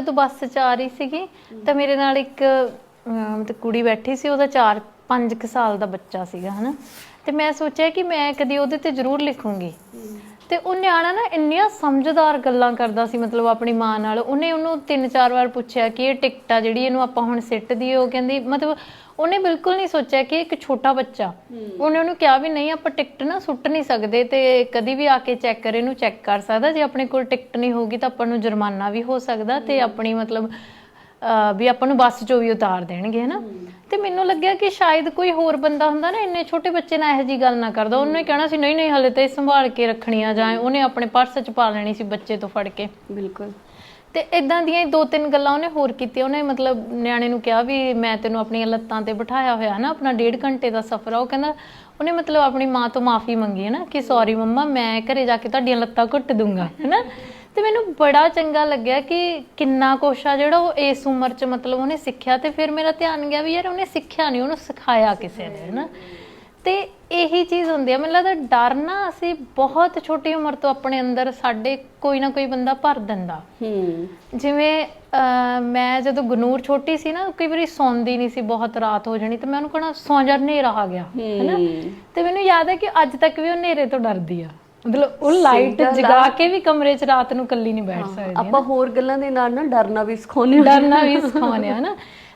ਜਦੋਂ ਬੱਸ 'ਚ ਆ ਰਹੀ ਸੀਗੀ ਤਾਂ ਮੇਰੇ ਨਾਲ ਇੱਕ ਅਹ, ਮਤਲਬ ਕੁੜੀ ਬੈਠੀ ਸੀ ਉਹਦਾ 4 5 ਕੁ ਸਾਲ ਦਾ ਬੱਚਾ ਸੀਗਾ ਹਨਾ? ਤੇ ਮੈਂ ਸੋਚਿਆ ਕਿ ਮੈਂ ਕਦੀ ਉਹਦੇ ਤੇ ਜ਼ਰੂਰ ਲਿਖੂੰਗੀ। ਤੇ ਉਹ ਨਿਆਣਾ ਨਾ ਇੰਨੀਆਂ ਸਮਝਦਾਰ ਗੱਲਾਂ ਕਰਦਾ ਸੀ ਮਤਲਬ ਆਪਣੀ ਮਾਂ ਨਾਲ। ਉਹਨੇ ਉਹਨੂੰ ਤਿੰਨ ਚਾਰ ਵਾਰ ਪੁੱਛਿਆ ਕਿ ਇਹ ਟਿਕਟ ਆ ਜਿਹੜੀ ਇਹਨੂੰ ਆਪਾਂ ਹੁਣ ਸਿੱਟ ਦਈਏ ਉਹ ਕਹਿੰਦੀ ਮਤਲਬ ਉਹਨੇ ਬਿਲਕੁਲ ਨਹੀਂ ਸੋਚਿਆ ਕਿ ਇੱਕ ਛੋਟਾ ਬੱਚਾ। ਉਹਨੇ ਉਹਨੂੰ ਕਿਹਾ ਵੀ ਨਹੀਂ ਆਪਾਂ ਟਿਕਟ ਨਾ ਸੁੱਟ ਨਹੀਂ ਸਕਦੇ ਤੇ ਕਦੀ ਵੀ ਆ ਕੇ ਚੈੱਕ ਕਰੇ ਇਹਨੂੰ ਚੈੱਕ ਕਰ ਸਕਦਾ। ਜੇ ਆਪਣੇ ਕੋਲ ਟਿਕਟ ਨਹੀਂ ਹੋਊਗੀ ਤਾਂ ਆਪਾਂ ਨੂੰ ਜੁਰਮਾਨਾ ਵੀ ਹੋ ਸਕਦਾ ਤੇ ਆਪਣੀ ਮਤਲਬ ਵੀ ਆਪਾਂ ਨੂੰ ਬੱਸ ਚੋਂ ਵੀ ਉਤਾਰ ਦੇਣਗੇ ਹਨਾ ਤੇ ਮੈਨੂੰ ਲੱਗਿਆ ਕਿ ਸ਼ਾਇਦ ਕੋਈ ਹੋਰ ਬੰਦਾ ਹੁੰਦਾ ਨਾ ਇੰਨੇ ਛੋਟੇ ਬੱਚੇ ਨਾਲ ਇਹੋ ਜੀ ਗੱਲ ਨਾ ਕਰਦਾ। ਉਹਨੇ ਕਹਿਣਾ ਸੀ ਨਹੀਂ ਨਹੀਂ ਹਲੇ ਤਾਂ ਇਹ ਸੰਭਾਲ ਕੇ ਰੱਖਣੀ ਆ ਜਾਂ ਉਹਨੇ ਆਪਣੇ ਪਰਸ 'ਚ ਪਾ ਲੈਣੀ ਸੀ ਬੱਚੇ ਤੋਂ ਫੜ ਕੇ। ਬਿਲਕੁਲ। ਤੇ ਇਦਾਂ ਦੀਆਂ ਹੀ ਦੋ ਤਿੰਨ ਗੱਲਾਂ ਉਹਨੇ ਹੋਰ ਕੀਤੀਆਂ। ਉਹਨੇ ਮਤਲਬ ਨਿਆਣੇ ਨੂੰ ਕਿਹਾ ਵੀ ਮੈਂ ਤੈਨੂੰ ਆਪਣੀਆਂ ਲੱਤਾਂ ਤੇ ਬਿਠਾਇਆ ਹੋਇਆ ਨਾ ਆਪਣਾ ਡੇਢ ਘੰਟੇ ਦਾ ਸਫ਼ਰ ਆ। ਉਹ ਕਹਿੰਦਾ ਉਹਨੇ ਮਤਲਬ ਆਪਣੀ ਮਾਂ ਤੋਂ ਮਾਫੀ ਮੰਗੀ ਹੈ ਨਾ ਕਿ ਸੌਰੀ ਮੰਮਾ ਮੈਂ ਘਰੇ ਜਾ ਕੇ ਤੁਹਾਡੀਆਂ ਲੱਤਾਂ ਘੁੱਟ ਦੂੰਗਾ ਹੈਨਾ ਤੇ ਮੈਨੂੰ ਬੜਾ ਚੰਗਾ ਲੱਗਿਆ ਕਿ ਕਿੰਨਾ ਕੁਛ ਆ ਜਿਹੜਾ ਉਹ ਇਸ ਉਮਰ 'ਚ ਮਤਲਬ ਉਹਨੇ ਸਿੱਖਿਆ ਤੇ ਫਿਰ ਮੇਰਾ ਧਿਆਨ ਗਿਆ ਵੀ ਯਾਰ ਉਹਨੇ ਸਿੱਖਿਆ ਨਹੀਂ ਉਹਨੂੰ ਸਿਖਾਇਆ ਕਿਸੇ ਨੇ ਹੈਨਾ? ਤੇ ਇਹੀ ਚੀਜ਼ ਹੁੰਦੀ ਆ ਮੈਨੂੰ ਲੱਗਦਾ ਡਰ ਨਾ ਅਸੀਂ ਬਹੁਤ ਛੋਟੀ ਉਮਰ ਤੋਂ ਆਪਣੇ ਅੰਦਰ ਸਾਡੇ ਕੋਈ ਨਾ ਕੋਈ ਬੰਦਾ ਭਰ ਦਿੰਦਾ। ਹੂੰ। ਜਿਵੇਂ ਅਹ, ਮੈਂ ਜਦੋਂ ਗਨੂਰ ਛੋਟੀ ਸੀ ਨਾ ਕਈ ਵਾਰੀ ਸੌਂਦੀ ਨਹੀਂ ਸੀ ਬਹੁਤ ਰਾਤ ਹੋ ਜਾਣੀ ਤੇ ਮੈਂ ਉਹਨੂੰ ਕਹਣਾ ਸੌਂ ਜਾ ਹਨੇਰਾ ਆ ਗਿਆ ਹੈਨਾ? ਤੇ ਮੈਨੂੰ ਯਾਦ ਹੈ ਕਿ ਅੱਜ ਤੱਕ ਵੀ ਉਹ ਹਨੇਰੇ ਤੋਂ ਡਰਦੀ ਆ। ਮਤਲਬ ਉਹ ਲਾਈਟ ਜਗਾ ਕੇ ਵੀ ਕਮਰੇ 'ਚ ਰਾਤ ਨੂੰ ਇਕੱਲੀ ਨਹੀਂ ਬੈਠ ਸਕਦੀ ਆਪਾਂ ਹੋਰ ਗੱਲਾਂ ਦੇ ਨਾਲ ਨਾ ਡਰਨਾ ਵੀ ਸਿਖਾਉਂਦੇ ਹਾਂ। ਡਰਨਾ ਵੀ ਸਿਖਾਉਂਦੇ ਆ ਨਾ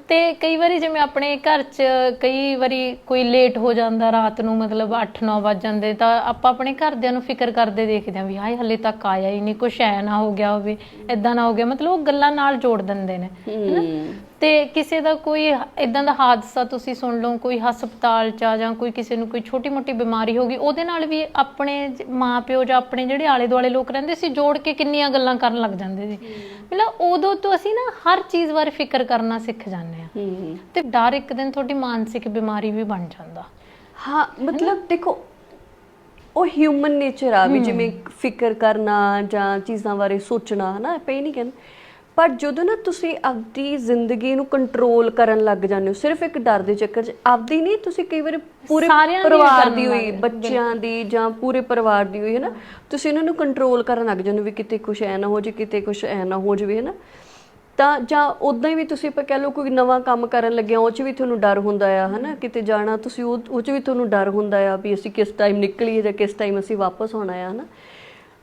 ਤੇ ਕਈ ਵਾਰੀ ਜਿਵੇਂ ਆਪਣੇ ਘਰ 'ਚ ਕਈ ਵਾਰੀ ਕੋਈ ਲੇਟ ਹੋ ਜਾਂਦਾ ਰਾਤ ਨੂੰ ਮਤਲਬ 8-9 ਵੱਜ ਜਾਂਦੇ ਤਾਂ ਆਪਾਂ ਆਪਣੇ ਘਰਦਿਆਂ ਨੂੰ ਫਿਕਰ ਕਰਦੇ ਦੇਖਦੇ ਆ ਵੀ ਹਾਏ ਹਲੇ ਤੱਕ ਆਇਆ ਹੀ ਨਹੀਂ ਕੁਛ ਐ ਨਾ ਹੋ ਗਿਆ ਹੋਵੇ ਐਦਾਂ ਨਾ ਹੋ ਗਿਆ ਮਤਲਬ ਉਹ ਗੱਲਾਂ ਨਾਲ ਜੋੜ ਦਿੰਦੇ ਨੇ ਹੂੰ। ਤੇ ਕਿਸੇ ਦਾ ਕੋਈ ਇਦਾਂ ਦਾ ਹਾਦਸਾ ਤੁਸੀਂ ਸੁਣ ਲਓ ਕੋਈ ਹਸਪਤਾਲ ਚ ਆ ਜਾਂ ਕੋਈ ਕਿਸੇ ਨੂੰ ਕੋਈ ਛੋਟੀ-ਮੋਟੀ ਬਿਮਾਰੀ ਹੋ ਗਈ ਉਹਦੇ ਨਾਲ ਵੀ ਆਪਣੇ ਮਾਪਿਓ ਜਾਂ ਆਪਣੇ ਜਿਹੜੇ ਆਲੇ-ਦੁਆਲੇ ਲੋਕ ਰਹਿੰਦੇ ਸੀ ਜੋੜ ਕੇ ਕਿੰਨੀਆਂ ਗੱਲਾਂ ਕਰਨ ਲੱਗ ਜਾਂਦੇ ਸੀ। ਮਤਲਬ ਉਦੋਂ ਤੋਂ ਅਸੀਂ ਨਾ ਹਰ ਚੀਜ਼ ਬਾਰੇ ਫਿਕਰ ਕਰਨਾ ਸਿੱਖ ਜਾਂਦੇ ਆ ਤੇ ਡਰ ਇੱਕ ਦਿਨ ਤੁਹਾਡੀ ਮਾਨਸਿਕ ਬਿਮਾਰੀ ਵੀ ਬਣ ਜਾਂਦਾ। ਹਾਂ ਮਤਲਬ ਦੇਖੋ ਉਹ ਹਿਊਮਨ ਨੇਚਰ ਆ ਵੀ ਜਿਵੇਂ ਫਿਕਰ ਕਰਨਾ ਜਾਂ ਚੀਜ਼ਾਂ ਬਾਰੇ ਸੋਚਣਾ ਹਨਾ ਪਈ ਨਹੀਂ ਕਹਿੰਦੇ। ਪਰ ਜਦੋਂ ਨਾ ਤੁਸੀਂ ਆਪਦੀ ਜ਼ਿੰਦਗੀ ਨੂੰ ਕੰਟਰੋਲ ਕਰਨ ਲੱਗ ਜਾਂਦੇ ਹੋ ਸਿਰਫ ਇੱਕ ਡਰ ਦੇ ਚੱਕਰ 'ਚ ਆਪਦੀ ਨਹੀਂ ਤੁਸੀਂ ਕਈ ਵਾਰ ਪੂਰੇ ਸਾਰਿਆਂ ਦੀ ਵੀ ਪਰਿਵਾਰ ਕਰਨ ਦੀ ਹੋਈ ਲੱਗ ਬੱਚਿਆਂ ਦੀ ਜਾਂ ਪੂਰੇ ਪਰਿਵਾਰ ਦੀ ਹੋਈ ਹੈ ਨਾ ਤੁਸੀਂ ਇਹਨਾਂ ਨੂੰ ਕੰਟਰੋਲ ਕਰਨ ਲੱਗ ਜਾਂਦੇ ਹੋ ਵੀ ਕਿਤੇ ਕੁਝ ਐ ਨਾ ਹੋ ਜੇ ਕਿਤੇ ਕੁਝ ਐ ਨਾ ਹੋ ਜਾਵੇ ਹੈ ਨਾ। ਤਾਂ ਜਾਂ ਉਦਾਂ ਹੀ ਵੀ ਤੁਸੀਂ ਆਪਾਂ ਕਹਿ ਲਓ ਕੋਈ ਨਵਾਂ ਕੰਮ ਕਰਨ ਲੱਗਿਆ ਉਹ 'ਚ ਵੀ ਤੁਹਾਨੂੰ ਡਰ ਹੁੰਦਾ ਆ ਹਨਾ ਕਿਤੇ ਜਾਣਾ ਤੁਸੀਂ ਉਹ ਉਹ 'ਚ ਵੀ ਤੁਹਾਨੂੰ ਡਰ ਹੁੰਦਾ ਆ ਵੀ ਅਸੀਂ ਕਿਸ ਟਾਈਮ ਨਿਕਲੀਏ ਜਾਂ ਕਿਸ ਟਾਈਮ ਅਸੀਂ ਵਾਪਸ ਆਉਣਾ ਆ ਹਨਾ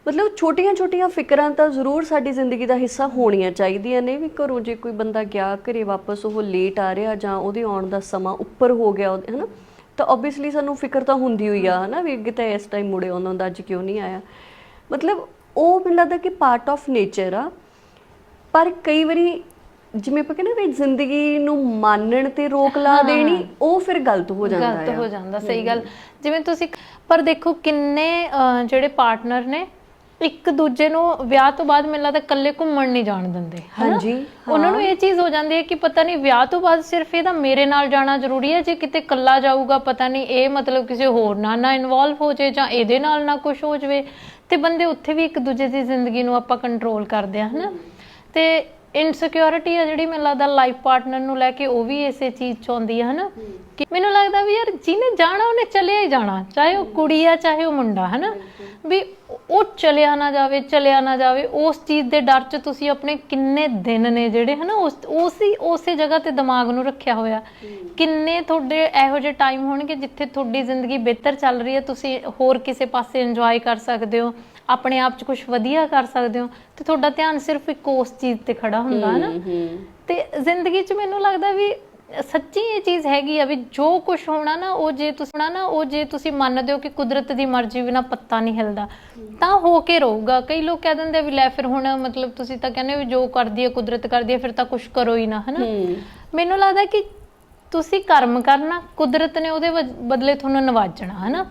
ਮਤਲਬ ਛੋਟੀਆਂ-ਛੋਟੀਆਂ ਫਿਕਰਾਂ ਤਾਂ ਜ਼ਰੂਰ ਸਾਡੀ ਜ਼ਿੰਦਗੀ ਦਾ ਹਿੱਸਾ ਹੋਣੀਆਂ ਚਾਹੀਦੀਆਂ ਨੇ ਵੀ ਘਰੋਂ ਜੇ ਕੋਈ ਬੰਦਾ ਗਿਆ ਘਰੇ ਵਾਪਸ ਉਹ ਲੇਟ ਆ ਰਿਹਾ ਜਾਂ ਉਹਦੇ ਆਉਣ ਦਾ ਸਮਾਂ ਉੱਪਰ ਹੋ ਗਿਆ ਹਨਾ? ਤਾਂ ਆਬਵੀਅਸਲੀ ਸਾਨੂੰ ਫਿਕਰ ਤਾਂ ਹੁੰਦੀ ਹੋਈ ਆ ਹਨਾ? ਵੀ ਕਿਤੇ ਇਸ ਟਾਈਮ ਮੁੜੇ ਆਉਂਦਾ ਹੁੰਦਾ ਅੱਜ ਕਿਉਂ ਨਹੀਂ ਆਇਆ? ਮਤਲਬ ਉਹ ਮੈਨੂੰ ਲੱਗਦਾ ਕਿ ਪਾਰਟ ਆਫ ਨੇਚਰ ਆ। ਪਰ ਕਈ ਵਾਰੀ ਜਿਵੇਂ ਆਪਾਂ ਕਹਿੰਦੇ ਵੀ ਜ਼ਿੰਦਗੀ ਨੂੰ ਮਾਨਣ ਤੇ ਰੋਕ ਲਾ ਦੇਣੀ ਉਹ ਫਿਰ ਗਲਤ ਹੋ ਜਾਂਦਾ ਗਲਤ ਆ। ਹੋ ਜਾਂਦਾ ਸਹੀ ਗੱਲ। ਜਿਵੇਂ ਤੁਸੀਂ ਪਰ ਦੇਖੋ ਕਿੰਨੇ ਜਿਹੜੇ ਪਾਰਟਨਰ ਨੇ ਇੱਕ ਦੂਜੇ ਨੂੰ ਵਿਆਹ ਤੋਂ ਬਾਅਦ ਮੈਨੂੰ ਲੱਗਦਾ ਇਕੱਲੇ ਘੁੰਮਣ ਨਹੀਂ ਜਾਣ ਦਿੰਦੇ ਹਨਾ? ਹਾਂਜੀ, ਉਹਨਾਂ ਨੂੰ ਇਹ ਚੀਜ਼ ਹੋ ਜਾਂਦੀ ਹੈ ਕਿ ਪਤਾ ਨਹੀਂ ਵਿਆਹ ਤੋਂ ਬਾਅਦ ਸਿਰਫ ਇਹਦਾ ਮੇਰੇ ਨਾਲ ਜਾਣਾ ਜ਼ਰੂਰੀ ਹੈ ਜੇ ਕਿਤੇ ਇਕੱਲਾ ਜਾਊਗਾ ਪਤਾ ਨਹੀਂ ਇਹ ਮਤਲਬ ਕਿਸੇ ਹੋਰ ਨਾਲ ਨਾ ਇਨਵੋਲਵ ਹੋ ਜਾਏ ਜਾਂ ਇਹਦੇ ਨਾਲ ਨਾ ਕੁਝ ਹੋ ਜਾਵੇ। ਤੇ ਬੰਦੇ ਉੱਥੇ ਵੀ ਇੱਕ ਦੂਜੇ ਦੀ ਜ਼ਿੰਦਗੀ ਨੂੰ ਆਪਾਂ ਕੰਟਰੋਲ ਕਰਦੇ ਆ ਹਨਾ? ਤੇ ਇਨਸਿਕਿਉਰਿਟੀ ਆ ਜਿਹੜੀ ਮੈਨੂੰ ਲੱਗਦਾ ਲਾਈਫ ਪਾਰਟਨਰ ਨੂੰ ਲੈ ਕੇ ਉਹ ਵੀ ਇਸੇ ਚੀਜ਼ ਚ ਆਉਂਦੀ ਹੈ ਹਨਾ? ਕਿ ਮੈਨੂੰ ਲੱਗਦਾ ਵੀ ਯਾਰ ਜਿਹਨੇ ਜਾਣਾ ਉਹਨੇ ਚਲਿਆ ਹੀ ਜਾਣਾ ਚਾਹੇ ਉਹ ਕੁੜੀ ਆ ਚਾਹੇ ਉਹ ਮੁੰਡਾ ਹਨਾ? ਵੀ ਉਹ ਚਲਿਆ ਨਾ ਜਾਵੇ ਚਲਿਆ ਨਾ ਜਾਵੇ ਉਸ ਚੀਜ਼ ਦੇ ਡਰ ਚ ਤੁਸੀਂ ਆਪਣੇ ਕਿੰਨੇ ਦਿਨ ਨੇ ਜਿਹੜੇ ਹਨਾ ਉਸ ਉਸੇ ਉਸੇ ਜਗ੍ਹਾ ਤੇ ਦਿਮਾਗ ਨੂੰ ਰੱਖਿਆ ਹੋਇਆ। ਕਿੰਨੇ ਤੁਹਾਡੇ ਇਹੋ ਜਿਹੇ ਟਾਈਮ ਹੋਣਗੇ ਜਿੱਥੇ ਤੁਹਾਡੀ ਜ਼ਿੰਦਗੀ ਬਿਹਤਰ ਚੱਲ ਰਹੀ ਹੈ ਤੁਸੀਂ ਹੋਰ ਕਿਸੇ ਪਾਸੇ ਇੰਜੋਏ ਕਰ ਸਕਦੇ ਹੋ ਆਪਣੇ ਆਪ 'ਚ ਕੁਝ ਵਧੀਆ ਕਰ ਸਕਦੇ ਹੋ ਤੇ ਤੁਹਾਡਾ ਧਿਆਨ ਸਿਰਫ ਇੱਕ ਉਸ ਚੀਜ਼ ਤੇ ਖੜਾ ਹੁੰਦਾ ਹੈ ਨਾ ਤੇ ਜ਼ਿੰਦਗੀ 'ਚ ਮੈਨੂੰ ਲੱਗਦਾ ਵੀ ਸੱਚੀ ਇਹ ਚੀਜ਼ ਹੈਗੀ ਆ ਵੀ ਜੋ ਕੁਝ ਹੋਣਾ ਨਾ ਉਹ ਜੇ ਤੁਸੀਂ ਹੋਣਾ ਨਾ ਉਹ ਜੇ ਤੁਸੀਂ ਮੰਨਦੇ ਹੋ ਕਿ ਕੁਦਰਤ ਦੀ ਮਰਜ਼ੀ ਬਿਨਾ ਪੱਤਾ ਨਹੀਂ ਹਿਲਦਾ ਤਾਂ ਹੋ ਕੇ ਰਹੂਗਾ। ਕਈ ਲੋਕ ਕਹਿ ਦਿੰਦੇ ਵੀ ਲੈ ਫਿਰ ਹੁਣ ਮਤਲਬ ਤੁਸੀਂ ਤਾਂ ਕਹਿੰਦੇ ਵੀ ਜੋ ਕਰਦੀ ਹੈ ਕੁਦਰਤ ਕਰਦੀ ਹੈ ਫਿਰ ਤਾਂ ਕੁਝ ਕਰੋ ਹੀ ਨਾ ਹਨਾ? ਮੈਨੂੰ ਲੱਗਦਾ ਕਿ ਤੁਸੀਂ ਕਰਮ ਕਰਨਾ ਕੁਦਰਤ ਨੇ ਉਹਦੇ ਬਦਲੇ ਤੁਹਾਨੂੰ ਨਵਾਜਣਾ ਹਨਾ?